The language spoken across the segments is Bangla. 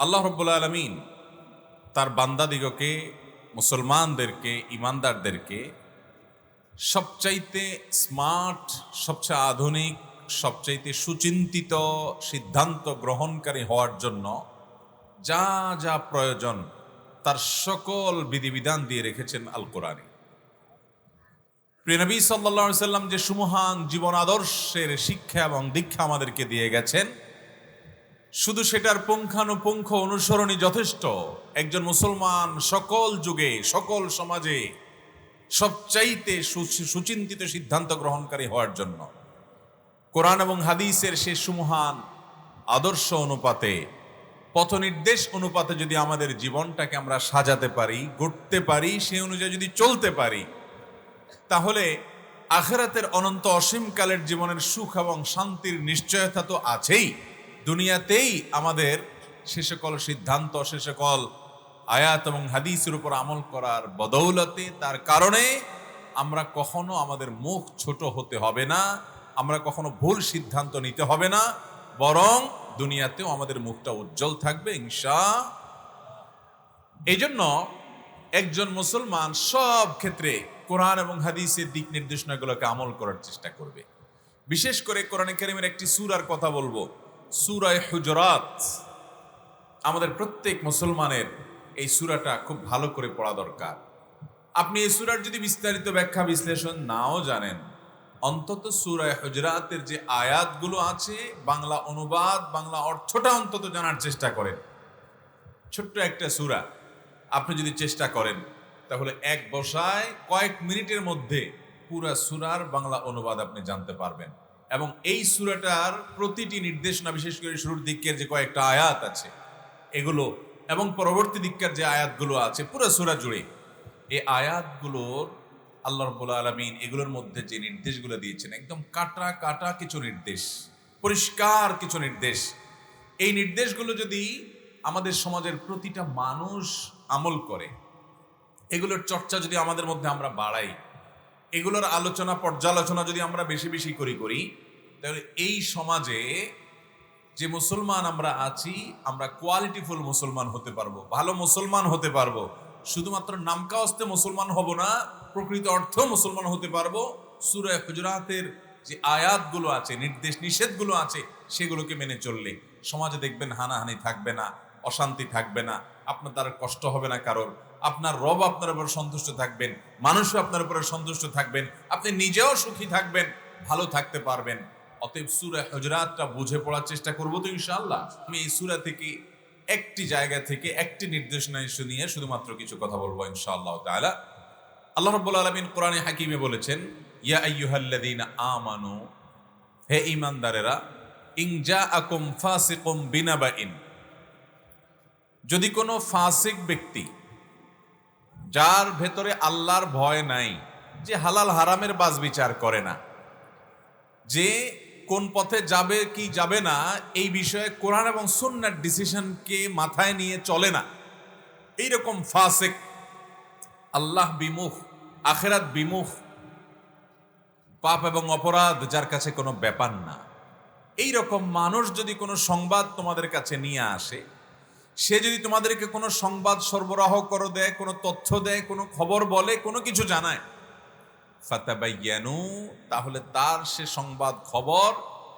আল্লাহ রব্বুল আলমিন তার বান্দাদিগকে, মুসলমানদেরকে ইমানদারদেরকে সবচাইতে স্মার্ট, সবচেয়ে আধুনিক, সবচাইতে সুচিন্তিত সিদ্ধান্ত গ্রহণকারী হওয়ার জন্য যা যা প্রয়োজন, তার সকল বিধিবিধান দিয়ে রেখেছেন আল কোরআনে প্রিয়নবী সাল্লা সাল্লাম যে সুমহান জীবন আদর্শের শিক্ষা এবং দীক্ষা আমাদেরকে দিয়ে গেছেন শুধু সেটার পুঙ্খানুপুঙ্খ অনুসরণই যথেষ্ট। একজন মুসলমান সকল যুগে, সকল সমাজে সবচাইতে সুচিন্তিত সিদ্ধান্ত গ্রহণকারী হওয়ার জন্য। কোরআন এবং হাদিসের সে সুমহান আদর্শ অনুপাতে পথ নির্দেশ অনুপাতে যদি আমাদের জীবনটাকে আমরা সাজাতে পারি, গড়তে পারি, সে অনুযায়ী যদি চলতে পারি, তাহলে আখেরাতের অনন্ত অসীমকালের জীবনের সুখ এবং শান্তির নিশ্চয়তা তো আছেই। দুনিয়াতেই আমাদের সে সকল সিদ্ধান্ত সে সকল আয়াত এবং হাদিসের উপর আমল করার বদৌলতে, তার কারণে আমরা কখনো আমাদের মুখ ছোট হতে হবে না, আমরা কখনো ভুল সিদ্ধান্ত নিতে হবে না, বরং দুনিয়াতেও আমাদের মুখটা উজ্জ্বল থাকবে ইনশা এই জন্য একজন মুসলমান সব ক্ষেত্রে কোরআন এবং হাদিসের দিক নির্দেশনাগুলোকে আমল করার চেষ্টা করবে। বিশেষ করে কোরআনে কারিমের একটি সুরার কথা বলব। সুরায় হুজরাত। আমাদের প্রত্যেক মুসলমানের এই সুরাটা খুব ভালো করে পড়া দরকার। আপনি এই সুরার যদি বিস্তারিত ব্যাখ্যা বিশ্লেষণ নাও জানেন, অন্তত সুরায় হুজরাতের যে আয়াতগুলো আছে, বাংলা অনুবাদ, বাংলা অর্থটা অন্তত জানার চেষ্টা করেন। ছোট্ট একটা সুরা। আপনি যদি চেষ্টা করেন, তাহলে এক বসায় কয়েক মিনিটের মধ্যে পুরা সুরার বাংলা অনুবাদ আপনি জানতে পারবেন। এবং এই সুরাটার প্রতিটি নির্দেশনা, বিশেষ করে শুরুর দিকের যে কয়েকটা আয়াত আছে, এগুলো এবং পরবর্তী দিককার যে আয়াতগুলো আছে, পুরো সুরা জুড়ে, এই আয়াতগুলোর আল্লাহ রব্বুল আলমিন এগুলোর মধ্যে যে নির্দেশগুলো দিয়েছেন, একদম কাটা কাটা কিছু নির্দেশ, পরিষ্কার কিছু নির্দেশ। এই নির্দেশগুলো যদি আমাদের সমাজের প্রতিটা মানুষ আমল করে, এগুলোর চর্চা যদি আমাদের মধ্যে আমরা বাড়াই, এগুলোর আলোচনা, পর্যালোচনা যদি আমরা বেশি বেশি করি করি তাহলে এই সমাজে যে মুসলমান আমরা আছি, আমরা কোয়ালিটিফুল মুসলমান হতে পারব, ভালো মুসলমান হতে পারব। শুধুমাত্র নামকাওয়াস্তে মুসলমান হব না, প্রকৃত অর্থ মুসলমান হতে পারব। সুরায় হুজরাতের যে আয়াতগুলো আছে, নির্দেশ নিষেধগুলো আছে, সেগুলোকে মেনে চললে সমাজে দেখবেন হানাহানি থাকবে না, অশান্তি থাকবে না, আপনার দ্বারা কষ্ট হবে না কারোর। আপনার রব আপনার উপর সন্তুষ্ট থাকবেন, মানুষও আপনার উপরে সন্তুষ্ট থাকবেন, আপনি নিজেও সুখী থাকবেন, ভালো থাকতে পারবেন। অতএব সুরা হজরাতটা বুঝে পড়ার চেষ্টা করব তো ইনশাআল্লাহ। আমি এই সুরা থেকে একটি জায়গা থেকে একটি নির্দেশনা ইস্যু নিয়ে শুধুমাত্র কিছু কথা বলব ইনশাআল্লাহ তাআলা। আল্লাহ রাব্বুল আলামিন কোরআনে হাকিমে বলেছেন, ইয়া আইয়ুহাল্লাযীনা আমানু, হে ইমানদারেরা ইন জাআকুম ফাসিকুম বিনাবাইন। যদি কোনো ফাসিক ব্যক্তি যার ভেতরে আল্লাহর ভয় নাই, যে হালাল হারামের বাজ বিচার করে না, যে কোন পথে যাবে, কি যাবে না, এই বিষয়ে কোরআন এবং সুন্নার ডিসিশনকে মাথায় নিয়ে চলে না। এইরকম ফাসেক, আল্লাহ বিমুখ, আখেরাত বিমুখ, পাপ এবং অপরাধ যার কাছে কোনো ব্যাপার না। এই রকম মানুষ যদি কোনো সংবাদ তোমাদের কাছে নিয়ে আসে, সে যদি তোমাদেরকে কোনো সংবাদ সরবরাহ করে দেয়, কোনো তথ্য দেয়, কোনো খবর বলে, কোনো কিছু জানায় ফাতাবাইয়ানু, তাহলে তার সে সংবাদ খবর,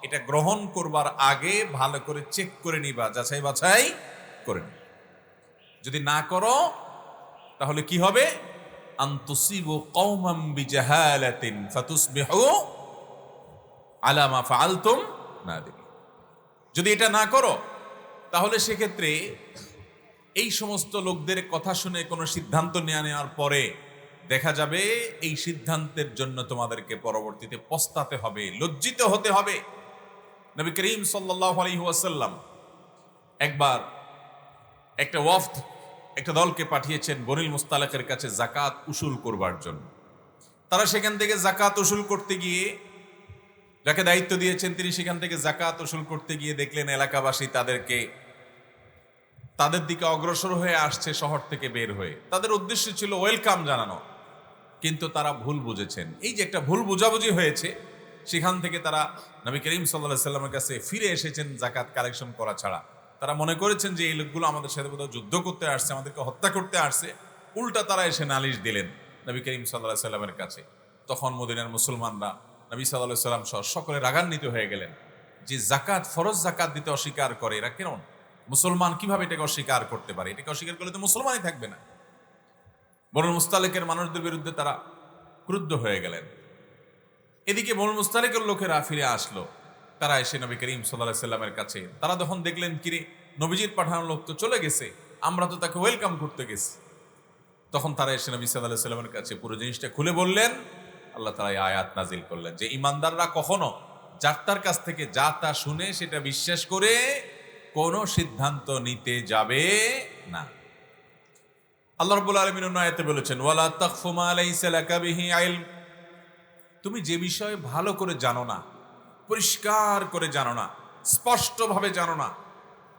এটা গ্রহণ করবার আগে ভালো করে চেক করে নিবা, যাচাই বাছাই করে নিবা। যদি না করো, তাহলে কি হবে? আন্তুসিবু কওমাম বিজাহালাতিন ফাতুসবিহু আলা মা ফাআলতুম নাদিমিন যদি এটা না করো, তাহলে সেক্ষেত্রে এই সমস্ত লোকদের কথা শুনে কোনো সিদ্ধান্ত নেওয়া নেওয়ার পরে দেখা যাবে এই সিদ্ধান্তের জন্য তোমাদেরকে পরবর্তীতে পস্তাতে হবে, লজ্জিত হতে হবে। নবী করিম সাল্লাহ আলহিহাসাল্লাম একবার একটা ওয়াফদ, একটা দলকে পাঠিয়েছেন বনিল মুস্তালাকের কাছে জাকাত উসুল করবার জন্য। তারা সেখান থেকে জাকাত উসুল করতে গিয়ে, যাকে দায়িত্ব দিয়েছেন তিনি সেখান থেকে জাকাত উসুল করতে গিয়ে দেখলেন এলাকাবাসী তাদেরকে, তাদের দিকে অগ্রসর হয়ে আসছে শহর থেকে বের হয়ে। তাদের উদ্দেশ্য ছিল ওয়েলকাম জানানো। কিন্তু তারা ভুল বুঝেছেন। এই যে একটা ভুল বুঝাবুঝি হয়েছে, সেখান থেকে তারা নবী করিম সাল্লাহ সাল্লামের কাছে ফিরে এসেছেন জাকাত কালেকশন করা ছাড়া। তারা মনে করেছেন যে এই লোকগুলো আমাদের সাথে কোথাও যুদ্ধ করতে আসছে, আমাদেরকে হত্যা করতে আসছে। উল্টা তারা এসে নালিশ দিলেন নবী করিম সাল্লাহ সাল্লামের কাছে। তখন মদিনার মুসলমানরা নবী সাল্লাহ সাল্লাম সহ সকলে রাগান্বিত হয়ে গেলেন যে জাকাত ফরজ জাকাত দিতে অস্বীকার করে এরা কেন মুসলমান কীভাবে এটাকে অস্বীকার করতে পারে? এটাকে অস্বীকার করলে তো মুসলমানই থাকবে না। বড় মুস্তালেকের মানুষদের বিরুদ্ধে তারা ক্রুদ্ধ হয়ে গেলেন। এদিকে বড় মুস্তালেকের লোকেরা ফিরে আসলো। তারা এসে নবী করিম সাল্লাহ সাল্লামের কাছে, তারা যখন দেখলেন, কিরে, নবীজির পাঠানো লোক তো চলে গেছে, আমরা তো তাকে ওয়েলকাম করতে গেছি। তখন তারা এসে নবী সাল্লাহ সাল্লামের কাছে পুরো জিনিসটা খুলে বললেন, আল্লাহ এই আয়াত নাজিল করলেন যে, ইমানদাররা কখনো যার কাছ থেকে যা তা শুনে সেটা বিশ্বাস করে কোনো সিদ্ধান্ত নিতে যাবে না। আল্লাহ রাব্বুল আলামিন আয়াতে বলেছেন, ওয়ালা তাখফু মা লাইসা লাকা তুমি যে বিষয়ে ভালো করে জানো না, পরিষ্কার করে জানো না, স্পষ্টভাবে জানো না,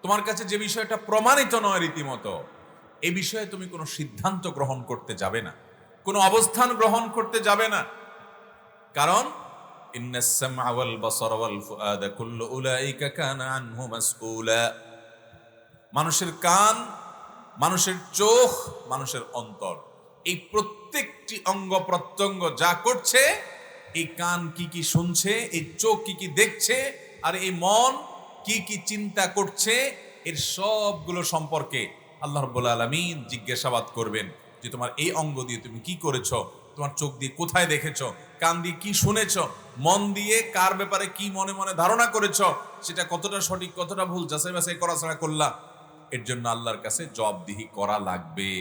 তোমার কাছে যে বিষয়টা প্রমাণিত নয় রীতিমতো এই বিষয়ে তুমি কোনো সিদ্ধান্ত গ্রহণ করতে যাবে না, কোনো অবস্থান গ্রহণ করতে যাবে না। কারণ মানুষের কান মানুষের চোখ, মানুষের অন্তর। এই প্রত্যেকটি অঙ্গ প্রত্যঙ্গ যা করছে, এই কান কি কি শুনছে, এই চোখ কি কি দেখছে, আর এই মন কি কি চিন্তা করছে, এর সবগুলো সম্পর্কে আল্লাহ রব্বুল আলমিন জিজ্ঞাসাবাদ করবেন যে তোমার এই অঙ্গ দিয়ে তুমি কি করেছ? তোমার চোখ দিয়ে কোথায় দেখেছ? কান দিয়ে কি শুনেছ? মন দিয়ে কার ব্যাপারে কি মনে মনে ধারণা করেছ? সেটা কতটা সঠিক, কতটা ভুল যাচাই বাছাই করা ছাড়া করলা? এর জন্য আল্লাহর কাছে জবাবদিহি করা লাগবে।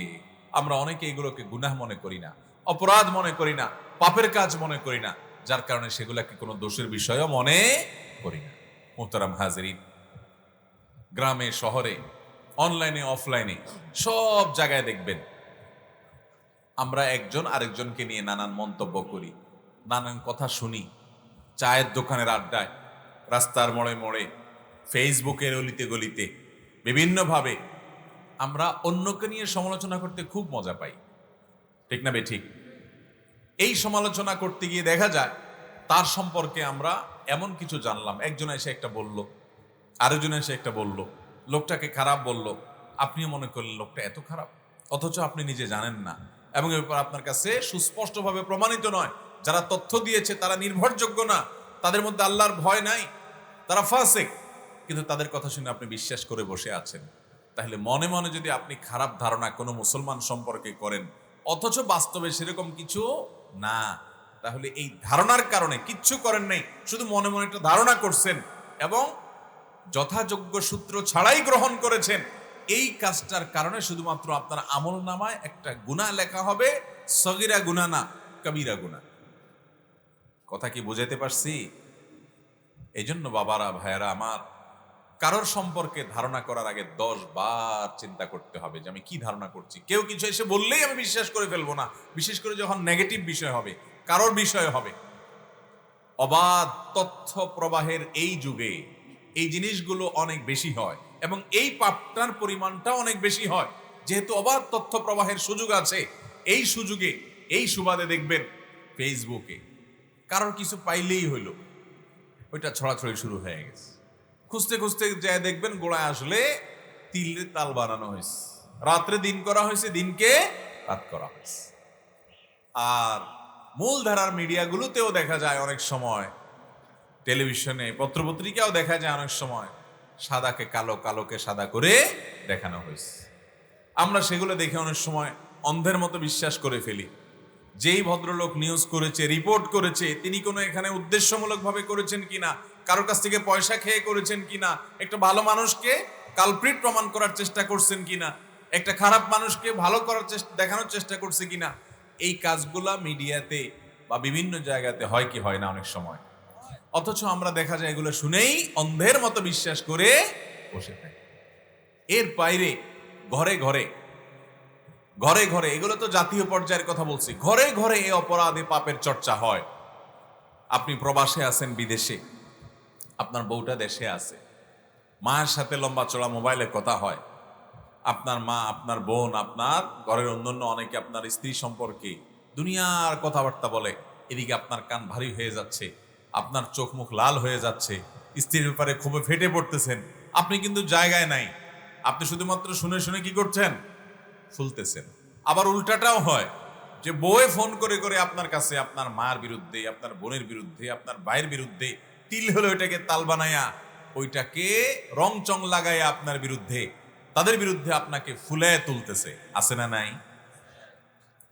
আমরা অনেকে এগুলোকে গুনাহ মনে করি না, অপরাধ মনে করি না, পাপের কাজ মনে করি না, যার কারণে সেগুলাকে কোনো দোষের বিষয়ও মনে করি না। মোহতারাম হাজরিন, গ্রামে, শহরে, অনলাইনে, অফলাইনে, সব জায়গায় দেখবেন, আমরা একজন আরেকজনকে নিয়ে নানান মন্তব্য করি, নানান কথা শুনি, চায়ের দোকানের আড্ডায়, রাস্তার মোড়ে মোড়ে ফেসবুকের অলিতে গলিতে বিভিন্নভাবে আমরা অন্যকে নিয়ে সমালোচনা করতে খুব মজা পাই। ঠিক না বে ঠিক? এই সমালোচনা করতে গিয়ে দেখা যায়, তার সম্পর্কে আমরা এমন কিছু জানলাম। একজন এসে একটা বলল, আরেকজন এসে একটা বলল, লোকটাকে খারাপ বলল, আপনিও মনে করলেন লোকটা এত খারাপ? অথচ আপনি নিজে জানেন না। এবং এ আপনার কাছে সুস্পষ্টভাবে প্রমাণিত নয়। যারা তথ্য দিয়েছে তারা নির্ভরযোগ্য না। তাদের মধ্যে আল্লাহর ভয় নাই। তারা ফাসেক। কিন্তু তাদের কথা শুনে আপনি বিশ্বাস করে বসে আছেন। তাহলে মনে মনে যদি আপনি খারাপ ধারণা কোনো মুসলমান সম্পর্কে করেন, অথচ বাস্তবে সেরকম কিছু না, তাহলে এই ধারণার কারণে কিচ্ছু করেন নাই, শুধু মনে মনে একটা ধারণা করছেন এবং যথাযোগ্য সূত্র ছাড়াই গ্রহণ করেছেন। এই কাজটার কারণে শুধুমাত্র আপনার আমল নামায় একটা গুণা লেখা হবে, সগিরা গুণা না, কবিরা গুণা কথা কি বুঝাইতে পারছি? এই জন্য বাবারা, ভাইয়ারা আমার কারোর সম্পর্কে ধারণা করার আগে দশ বার চিন্তা করতে হবে যে আমি কি ধারণা করছি। কেউ কিছু এসে বললেই আমি বিশ্বাস করে ফেলব না। বিশেষ করে যখন নেগেটিভ বিষয় হবে, কারোর বিষয় হবে। অবাধ তথ্য প্রবাহের এই যুগে এই জিনিসগুলো অনেক বেশি হয় এবং এই পাপটার পরিমাণটা অনেক বেশি হয়। যেহেতু অবাধ তথ্য প্রবাহের সুযোগ আছে, এই সুযোগে, এই সুবাদে দেখবেন ফেসবুকে কারোর কিছু পাইলেই হইল। ওইটা ছড়াছড়ি শুরু হয়ে গেছে। খুঁজতে খুঁজতে যায় দেখবেন গোড়ায় আসলে তিলের তাল বানানো হয়েছে। রাত্রে দিন করা হয়েছে, দিনকে রাত করা হয়েছে। আর মূল ধারার মিডিয়াগুলোতেও দেখা যায় অনেক সময়, টেলিভিশনে, পত্রপত্রিকাও দেখা যায় অনেক সময়, সাদাকে কালো, কালোকে সাদা করে দেখানো হয়েছে। আমরা সেগুলো দেখে অনেক সময় অন্ধের মতো বিশ্বাস করে ফেলি। যেই ভদ্রলোক নিউজ করেছে রিপোর্ট করেছে, তিনি কোনো এখানে উদ্দেশ্যমূলকভাবে করেছেন কিনা কারোর কাছ থেকে পয়সা খেয়ে করেছেন কিনা, একটা ভালো মানুষকে কালপ্রিট প্রমাণ করার চেষ্টা করছেন কিনা, একটা খারাপ মানুষকে ভালো করার চেষ্টা, দেখানোর চেষ্টা করছে কিনা, এই কাজগুলা মিডিয়াতে বা বিভিন্ন জায়গাতে হয় কি হয় না অনেক সময়। অথচ আমরা দেখা যায় এগুলো শুনেই অন্ধের মতো বিশ্বাস করে বসে থাকি। এর বাইরে ঘরে ঘরে ঘরে ঘরে, এগুলো তো জাতীয় পর্যায়ের কথা বলছি, ঘরে ঘরে এই অপরাধে পাপের চর্চা হয়। আপনি প্রবাসে আছেন বিদেশে আপনার বউটা দেশে আছে। মায়ের সাথে লম্বা চড়া মোবাইলে কথা হয়। আপনার মা, আপনার বোন, আপনার ঘরের অন্যান্য অনেকে আপনার স্ত্রী সম্পর্কে দুনিয়ার কথাবার্তা বলে। এদিকে আপনার কান ভারী হয়ে যাচ্ছে, আপনার চোখ মুখ লাল হয়ে যাচ্ছে, স্ত্রীর ব্যাপারে খুবই ফেটে পড়তেছেন। আপনি কিন্তু জায়গায় নাই। আপনি শুধুমাত্র শুনে শুনে কি করছেন? ফুলতেছেন। আবার উল্টাটাও হয় যে বউয়ে ফোন করে করে আপনার কাছে, আপনার মায়ের বিরুদ্ধে, আপনার বোনের বিরুদ্ধে, আপনার ভাইয়ের বিরুদ্ধে তিল হলে ওইটাকে তাল বানায়া, ওইটাকে রং চং লাগাইয়া আপনার বিরুদ্ধে, তাদের বিরুদ্ধে আপনাকে ফুলায় তুলতেছে। আছে না নাই?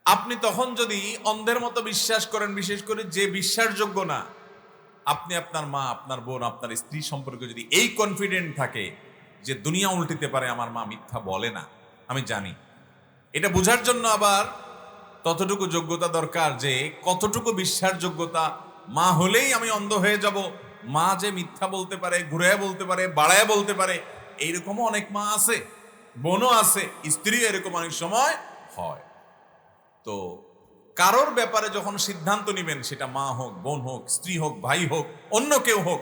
আপনি তখন যদি অন্ধের মতো বিশ্বাস করেন, বিশেষ করে যে বিশ্বাসযোগ্য না, আপনি আপনার মা, আপনার বোন, আপনার স্ত্রী সম্পর্কে যদি এই কনফিডেন্ট থাকে যে দুনিয়া উল্টিতে পারে, আমার মা মিথ্যা বলে না, আমি জানি। এটা বোঝার জন্য আবার ততটুকু যোগ্যতা দরকার যে, কতটুকু বিশ্বাসযোগ্যতা মা হলেই আমি অন্ধ হয়ে যাব মা যে মিথ্যা বলতে পারে ঘুরে বলতে পারে বাড়ায় বলতে পারে, এইরকমও অনেক মা আছে, বোনও আছে স্ত্রী এরকম অনেক সময় হয়। তো কারোর ব্যাপারে যখন সিদ্ধান্ত নেবেন, সেটা মা হোক, বোন হোক, স্ত্রী হোক, ভাই হোক, অন্য কেউ হোক,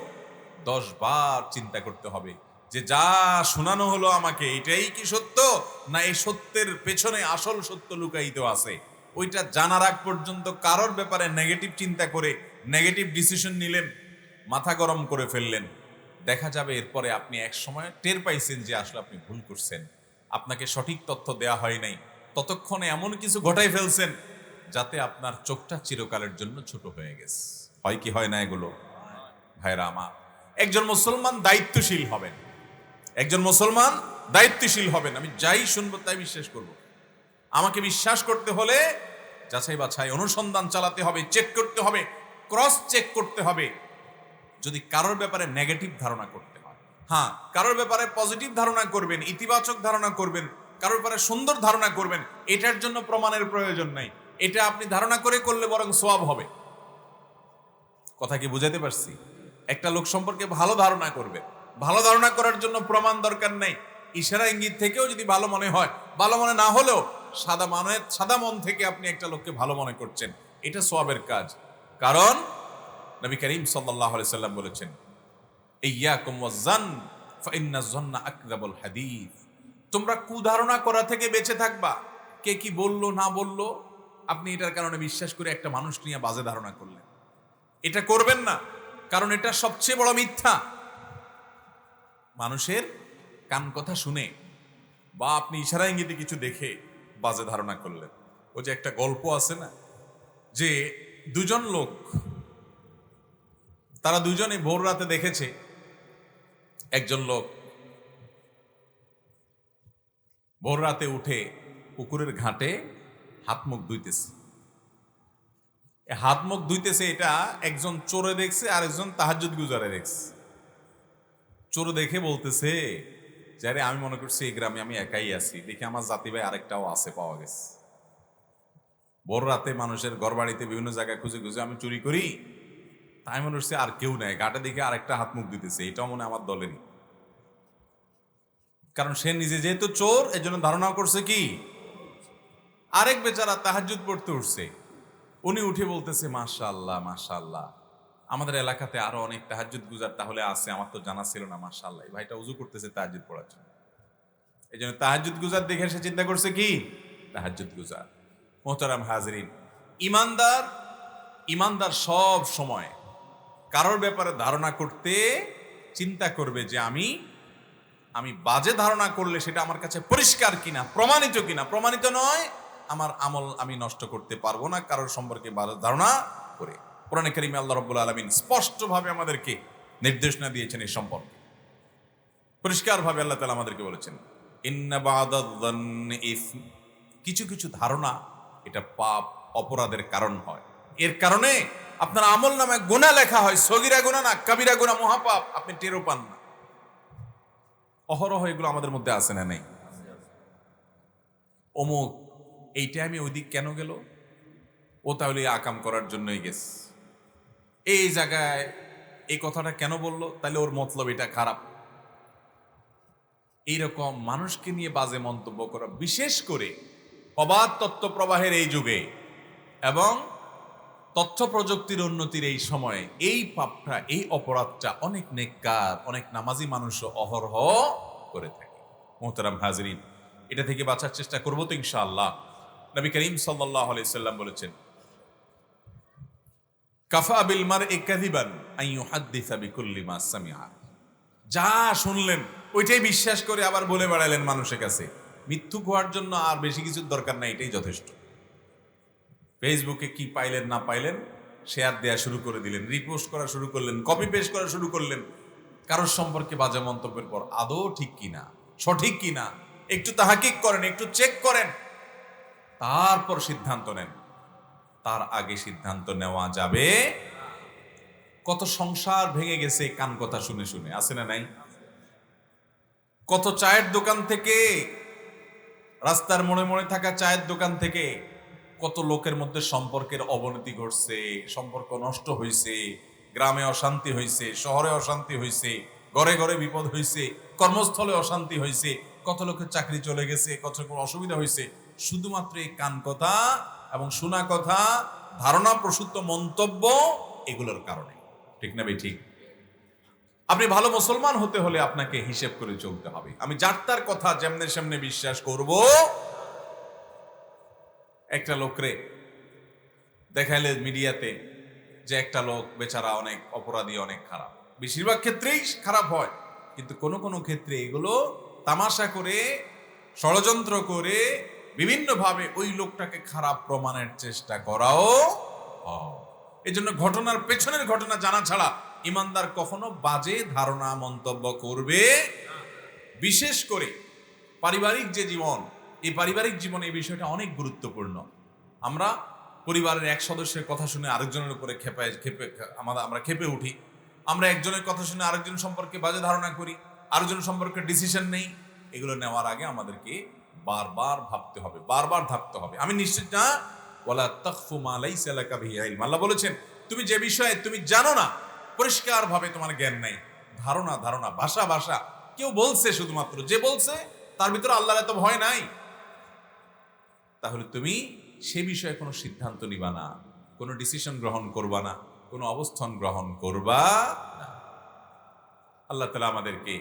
দশ বার চিন্তা করতে হবে যে যা শোনানো হলো আমাকে, এটাই কি সত্য? না এই সত্যের পেছনে আসল সত্য লুকায়িত আছে? ওইটা জানার আগ পর্যন্ত কারোর ব্যাপারে নেগেটিভ চিন্তা করে নেগেটিভ ডিসিশন নিলেন মাথা গরম করে ফেললেন। দেখা যাবে এরপরে আপনি এক সময় টের পাইছেন যে আসলে আপনি ভুল করছেন। আপনাকে সঠিক তথ্য দেয়া হয় নাই। ততক্ষণে এমন কিছু ঘটাই ফেলছেন যাতে আপনার চোখটা চিরকালের জন্য ছোট হয়ে গেছে। হয় কি হয় না এগুলো? ভাইরা আমার, একজন মুসলমান দায়িত্বশীল হবেন। একজন মুসলমান দায়িত্বশীল হবেন। আমি যাই শুনব তাই বিশ্বাস করব। আমাকে বিশ্বাস করতে হলে যাচাই বাছাই অনুসন্ধান চালাতে হবে, চেক করতে হবে ক্রস চেক করতে হবে। যদি কারোর ব্যাপারে নেগেটিভ ধারণা করতে হয়। হ্যাঁ কারোর ব্যাপারে পজিটিভ ধারণা করবেন, ইতিবাচক ধারণা করবেন, কারোর ব্যাপারে সুন্দর ধারণা করবেন, এটার জন্য প্রমাণের প্রয়োজন নাই। এটা আপনি ধারণা করে করলে বরং সোয়াব হবে। কথা কি বুঝাতে পারছি? একটা লোক সম্পর্কে ভালো ধারণা করবে। ভালো ধারণা করার জন্য প্রমাণ দরকার নেই। ইশারা ইঙ্গিত থেকেও যদি ভালো মনে হয়, ভালো মনে না হলেও সাদা মনে, সাদা মন থেকে আপনি একটা লোককে ভালো মনে করছেন। এটা সোয়াবের কাজ। কারণ নবী করিম সাল্লাহ সাল্লাম বলেছেন, ইয়াকুম ওয়াজ্জান ফাইন্না তোমরা কুধারণা করা থেকে বেঁচে থাকবা। কে কি বলল, না বলল, আপনি এটার কারণে বিশ্বাস করে একটা মানুষ নিয়ে বাজে ধারণা করলেন। এটা করবেন না, কারণ এটা সবচেয়ে বড় মিথ্যা। মানুষের কান কথা শুনে বা আপনি ইশারা ইঙ্গিতে কিছু দেখে বাজে ধারণা করলেন। ও যে একটা গল্প আছে না, যে দুজন লোক তারা দুজনে ভোর রাতে দেখেছে একজন লোক ভোর রাতে উঠে পুকুরের ঘাটে হাত মুখ ধুইতেছে। হাত মুখ ধুইতেছে এটা একজন চোরে দেখছে আর একজন তাহাজুদ গুজারে দেখছে। চোর দেখে বলতেছে যারে আমি মনে করছি এই গ্রামে আমি একাই আছি। দেখে আমার জাতি ভাই আরেকটাও আছে পাওয়া গেছে। ভোর রাতে মানুষের ঘর বাড়িতে বিভিন্ন জায়গায় খুঁজে খুঁজে আমি চুরি করি। তাই মনে হচ্ছে আর কেউ নেই। গাটে দেখে আরেকটা হাত মুখ দিতেছে। এটাও মনে আমার দলেরই। কারণ সে নিজে যেহেতু চোর, এজন্য ধারণা করছে কি, আরেক বেচারা তাহাজুদ পড়তে উঠছে। উনি উঠে বলতেছে মাশাল্লাহ মাশাল্লাহ আমাদের এলাকাতে আরও অনেক তাহাজুদ গুজার তাহলে আছে, আমার তো জানা ছিল না মাশাল্লাহ ভাইটা উজু করতেছে তাহাজুদ পড়ার জন্য। এই জন্য তাহাজুদ গুজার দেখে সে চিন্তা করছে কি তাহাজুদ গুজার। মোহতারাম হাজরিন, ইমানদার ইমানদার সব সময় কারোর ব্যাপারে ধারণা করতে চিন্তা করবে যে আমি আমি বাজে ধারণা করলে সেটা আমার কাছে পরিষ্কার কিনা, প্রমাণিত কিনা। প্রমাণিত নয়, আমার আমল আমি নষ্ট করতে পারব না কারোর সম্পর্কে বাজে ধারণা করে। কোরআন করিমে আল্লাহ রব্বুল আলমিন স্পষ্টভাবে আমাদেরকে নির্দেশনা দিয়েছেন এই সম্পর্কে। পরিষ্কারভাবে আল্লাহ তালা আমাদেরকে বলেছেন কিছু কিছু ধারণা এটা পাপ, অপরাধের কারণ হয়। এর কারণে আপনার আমল নামে গোনা লেখা হয়, সগিরা গোনা না, কাবিরা গুণা মহাপাপ, আপনি টেরও পান না। অহরহ এগুলো আমাদের মধ্যে আসে না নেই? অমুক, এই টাইমে ওই দিক কেন গেল? ও তাহলে আকাম করার জন্যই গেছে। এই জায়গায় এই কথাটা কেন বলল? তাহলে ওর মতলব এটা খারাপ। এইরকম মানুষকে নিয়ে বাজে মন্তব্য করা, বিশেষ করে অবাধ তথ্য প্রবাহের এই যুগে এবং তথ্য প্রযুক্তির উন্নতির এই সময়ে এই পাপটা, এই অপরাধটা অনেক নেককার, অনেক নামাজি মানুষও অহরহ করে থাকে। মোহতারাম হাজরিন, এটা থেকে বাঁচার চেষ্টা করব তো ইনশাআল্লাহ। নবী করিম সাল্লাহ সাল্লাম বলেছেন, কাফা বিল মার একাধিবান আইয়ু হাদ্দিসা বিকুল্লি মা সামিআ। যা শুনলেন, ওইটাই বিশ্বাস করে আবার বলে বেড়ালেন মানুষের কাছে। মৃত্যু হওয়ার জন্য আর বেশি কিছুর দরকার নাই, এটাই যথেষ্ট। ফেসবুকে কি পাইলেন, না পাইলেন শেয়ার দেওয়া শুরু করে দিলেন রিপোস্ট করা শুরু করলেন কপি পেস্ট করা শুরু করলেন। কারোর সম্পর্কে বাজে মন্তব্যের পর আদৌ ঠিক কিনা, সঠিক কিনা, একটু তাহাকিক করেন, একটু চেক করেন। তারপর সিদ্ধান্ত নেন। তার আগে সিদ্ধান্ত নেওয়া যাবে। কত সংসার ভেঙে গেছে, কান কথা শুনে শুনে, আছে না নাই? কত চায়ের দোকান থেকে, রাস্তার মোড়ে মোড়ে থাকা চায়ের দোকান থেকে কত লোকের মধ্যে সম্পর্কের অবনতি ঘটছে, সম্পর্ক নষ্ট হয়েছে গ্রামে অশান্তি হয়েছে শহরে অশান্তি হয়েছে ঘরে ঘরে বিপদ হয়েছে কর্মস্থলে অশান্তি হয়েছে কত লোকের চাকরি চলে গেছে, কত লোকের অসুবিধা হয়েছে শুধুমাত্র এই কান কথা এবং শোনা কথা, ধারণা, প্রসূত মন্তব্য এগুলোর কারণে। ঠিক না ভাই? ঠিক। আপনি ভালো মুসলমান হতে হলে আপনাকে হিসেব করে চলতে হবে। আমি যার তার কথা যেমনে সেমনে বিশ্বাস করব একটা লোকরে দেখাইলে মিডিয়াতে যে একটা লোক বেচারা অনেক অপরাধী, অনেক খারাপ। বেশিরভাগ ক্ষেত্রেই খারাপ হয়, কিন্তু কোনো কোনো ক্ষেত্রে এগুলো তামাশা করে, ষড়যন্ত্র করে বিভিন্নভাবে ওই লোকটাকে খারাপ প্রমাণের চেষ্টা করাও এই জন্য ঘটনার পেছনের ঘটনা জানা ছাড়া ইমানদার কখনো বাজে ধারণা, মন্তব্য করবে বিশেষ করে পারিবারিক যে জীবন এই পারিবারিক জীবনে এই বিষয়টা অনেক গুরুত্বপূর্ণ। আমরা পরিবারের এক সদস্যের কথা শুনে আরেকজনের উপরে খেপায় খেপে আমাদের আমরা খেপে উঠি। আমরা একজনের কথা শুনে আরেকজন সম্পর্কে বাজে ধারণা করি। আরেকজন সম্পর্কে ডিসিশন নেই। এগুলো নেওয়ার আগে আমাদেরকে বারবার ভাবতে হবে, বারবার ভাবতে হবে। আমি নিশ্চিত না, ওয়ালা তাকফু মা লাইসা লাকা বিহি ইলম। আল্লাহ বলেছেন, তুমি যে বিষয়ে, তুমি জানো না পরিষ্কার ভাবে তোমার জ্ঞান নাই। ধারণা ধারণা, ভাষা ভাষা। কেউ বলছে শুধুমাত্র, যে বলছে, তার ভিতরে আল্লাহর এত ভয় নাই। তাহলে তুমি সে বিষয়ে কোনো সিদ্ধান্ত নিবা না। কোনো ডিসিশন গ্রহণ করবা না। কোনো অবস্থান গ্রহণ করবা না। আল্লাহ তালা আমাদেরকে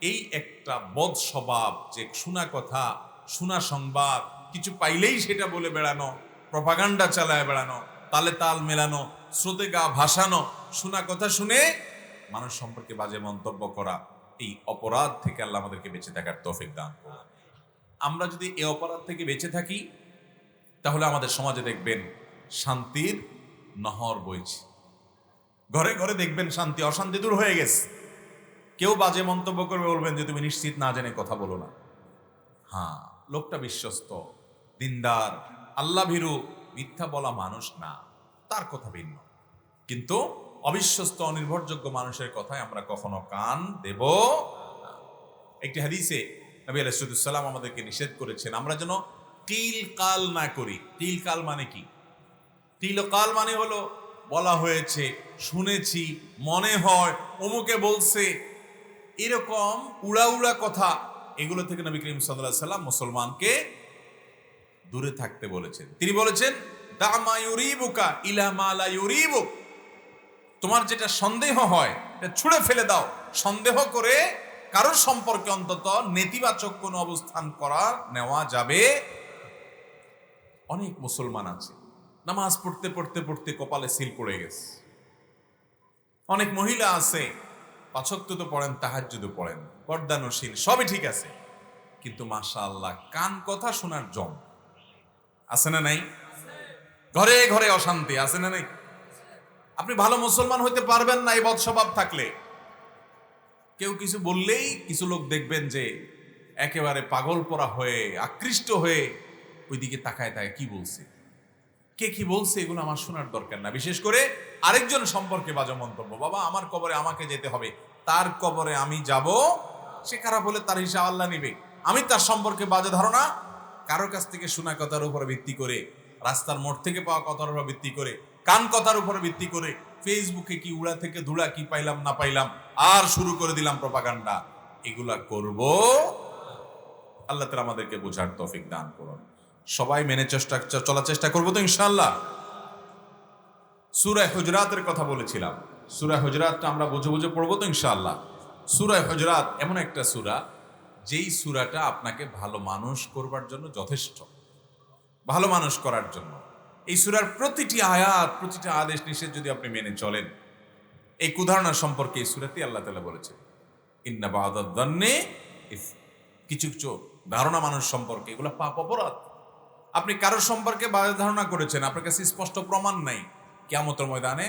এই একটা বদ স্বভাব, যে শোনা কথা, শোনা সংবাদ, কিছু পাইলেই সেটা বলে বেড়ানো, প্রপাগান্ডা চালায় বেড়ানো, তালে তাল মেলানো, স্রোতে গা ভাসানো, শোনা কথা শুনে মানুষ সম্পর্কে বাজে মন্তব্য করা, এই অপরাধ থেকে আল্লাহ আমাদেরকে বেঁচে থাকার তৌফিক দান আমরা যদি এই অপরাধ থেকে বেঁচে থাকি তাহলে আমাদের সমাজে দেখবেন শান্তির নহর বইছে। ঘরে ঘরে দেখবেন শান্তি, অশান্তি দূর হয়ে গেছে। কেউ বাজে মন্তব্য করবে, বলবেন যে, তুমি নিশ্চিত না জেনে কথা বলো না। হ্যাঁ লোকটা বিশ্বস্ত, দিনদার, আল্লাহ ভীরু, মিথ্যা বলা মানুষ না, তার কথা ভিন্ন। কিন্তু অবিশ্বস্ত, অনির্ভরযোগ্য মানুষের কথায় আমরা কখনো কান দেব একটি হাদিসে নবী আলাইসালাম আমাদেরকে নিষেধ করেছেন, আমরা যেন তিল কাল না করি। তিল কাল মানে কি? তিল কাল মানে হলো, বলা হয়েছে, শুনেছি, মনে হয়, অমুকে বলছে। এরকম উড়া উড়া কথা এগুলো থেকে নবী করিম সাল্লাহ সাল্লাম মুসলমানকে দূরে থাকতে বলেছেন। তিনি বলেছেন দামা ইউরিবুকা ইলা মালা ইউরিবুক। তোমার যেটা সন্দেহ হয়, এটা ছুঁড়ে ফেলে দাও। সন্দেহ করে কারোর সম্পর্কে অন্তত নেতিবাচক কোনো অবস্থান করা, নেওয়া যাবে অনেক মুসলমান আছে। নামাজ পড়তে পড়তে পড়তে কপালে সিল পড়ে গেছে। অনেক মহিলা আছে, পাচক্ত তো পড়েন তাহাজ্জুদ পড়েন, পর্দানশীল, সবই ঠিক আছে। কিন্তু মাশা আল্লাহ কান কথা শোনার জম। আছে না নাই? ঘরে ঘরে অশান্তি, আছে না নাই? আপনি ভালো মুসলমান হইতে পারবেন না, এই বৎস্বভাব থাকলে। কেউ কিছু বললেই কিছু লোক দেখবেন যে, একেবারে পাগল পরা হয়ে, আকৃষ্ট হয়ে ওইদিকে তাকায় তাকায় কি বলছে? কে কি বলছে এগুলো আমার শোনার দরকার না। বিশেষ করে আরেকজন সম্পর্কে বাজে মন্তব্য, বাবা, আমার কবরে আমাকে যেতে হবে, তার কবরে আমি যাব, সে খারাপ হলে তার হিসাব আল্লাহ নিবে। আমি তার সম্পর্কে বাজে ধারণা, কারও কাছ থেকে শোনা কথার উপর ভিত্তি করে, রাস্তার মোড় থেকে পাওয়া কথার উপর ভিত্তি করে, কান কথার উপর ভিত্তি করে, ফেসবুকে কি উড়া থেকে ধুলা কি পাইলাম, না পাইলাম, আর শুরু করে দিলাম প্রপাগান্ডা। এগুলা করব। আল্লাহ তালা আমাদেরকে বোঝার তৌফিক দান করুন। সবাই মেনে চেষ্টা, চলার চেষ্টা করব তো ইনশাল্লাহ সুরায় হজরাতের কথা বলেছিলাম। সুরায় হজরাতটা আমরা বুঝে বুঝে পড়ব তো ইনশাল্লাহ সুরায় হজরাত এমন একটা সুরা, যেই সুরাটা আপনাকে ভালো মানুষ করবার জন্য যথেষ্ট, ভালো মানুষ করার জন্য। এই সুরার প্রতিটি আয়াত, প্রতিটি আদেশ নিষেধ যদি আপনি মেনে চলেন, এই কুধারণা সম্পর্কে এই সুরাতে আল্লাহ তালা বলেছেন। ইন্না বাহাদুদ্দান্নে কিছু কিছু ধারণা মানুষ সম্পর্কে এগুলো পাপ অপরাধ। আপনি কারোর সম্পর্কে বাজে ধারণা করেছেন, আপনার কাছে স্পষ্ট প্রমাণ নাই কেমতের ময়দানে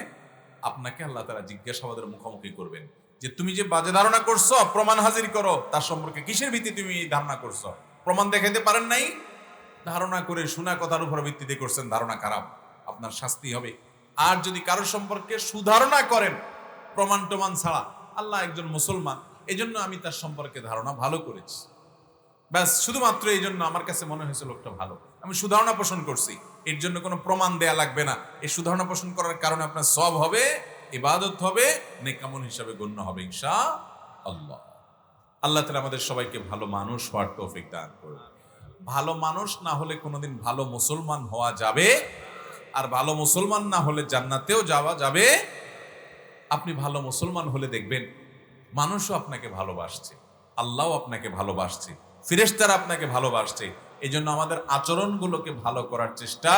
আপনাকে আল্লাহ তারা জিজ্ঞাসাবাদের মুখোমুখি করবেন যে তুমি যে বাজে ধারণা করছ, প্রমাণ হাজির করো, তার সম্পর্কে কিসের ভিত্তি তুমি ধারণা করছ? প্রমাণ দেখাইতে পারেন নাই? ধারণা করে শোনা কথার উপর ভিত্তিতে করছেন, ধারণা খারাপ, আপনার শাস্তি হবে। আর যদি কারোর সম্পর্কে সুধারণা করেন, প্রমাণ টমান ছাড়া, আল্লাহ একজন মুসলমান, এজন্য আমি তার সম্পর্কে ধারণা ভালো করেছি। ব্যাস, শুধুমাত্র এই জন্য আমার কাছে মনে হয়েছে লোকটা ভালো। আমি সুধারণা পোষণ করছি। এর জন্য কোনো প্রমাণ দেয়া লাগবে না। এই সুধারণা পোষণ করার কারণে আপনার সব হবে, ইবাদত হবে, নেকামল হিসাবে গণ্য হবে ইনশা আল্লাহ আল্লাহ তালা আমাদের সবাইকে ভালো মানুষ হওয়ার তৌফিক দান করুন। ভালো মানুষ না হলে কোনোদিন ভালো মুসলমান হওয়া যাবে, আর ভালো মুসলমান না হলে জান্নাতেও যাওয়া যাবে। আপনি ভালো মুসলমান হলে দেখবেন, মানুষও আপনাকে ভালোবাসছে, আল্লাহও আপনাকে ভালোবাসছে, ফিরেশতারা আপনাকে ভালোবাসছে এই জন্য আমাদের আচরণগুলোকে ভালো করার চেষ্টা।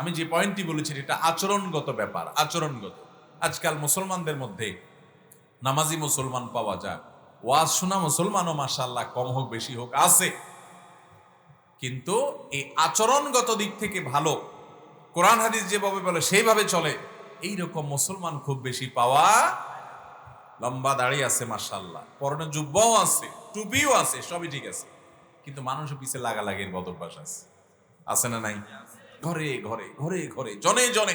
আমি যে পয়েন্টটি বলেছি এটা আচরণগত ব্যাপার, আচরণগত। আজকাল মুসলমানদের মধ্যে নামাজি মুসলমান পাওয়া যায়। ওয়াজ শোনা মুসলমানও মাসাল্লাহ কম হোক, বেশি হোক, আছে। কিন্তু এই আচরণগত দিক থেকে ভালো, কোরআন হাদিস যেভাবে বলে, সেইভাবে চলে। এই রকম মুসলমান খুব বেশি পাওয়া লম্বা দাড়ি আছে মাসাল্লাহ পরনে জুব্বাও আছে, টুপিও আছে, সবই ঠিক আছে। কিন্তু মানুষের পিছে লাগালাগির বদভ্যাস আছে। আছে না নাই? ঘরে ঘরে ঘরে ঘরে, জনে জনে।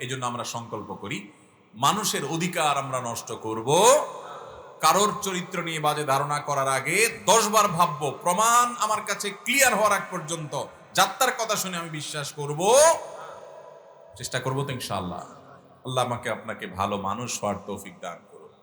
এই জন্য আমরা সংকল্প করি, মানুষের অধিকার আমরা নষ্ট করব। কারোর চরিত্র নিয়ে বাজে ধারণা করার আগে দশ বার ভাববো, প্রমাণ আমার কাছে ক্লিয়ার হওয়ার আগ পর্যন্ত, যাত্রার কথা শুনে আমি বিশ্বাস করব। চেষ্টা করব তো ইনশাআল্লাহ। আল্লাহ আমাকে আপনাকে ভালো মানুষ হওয়ার তৌফিক দান।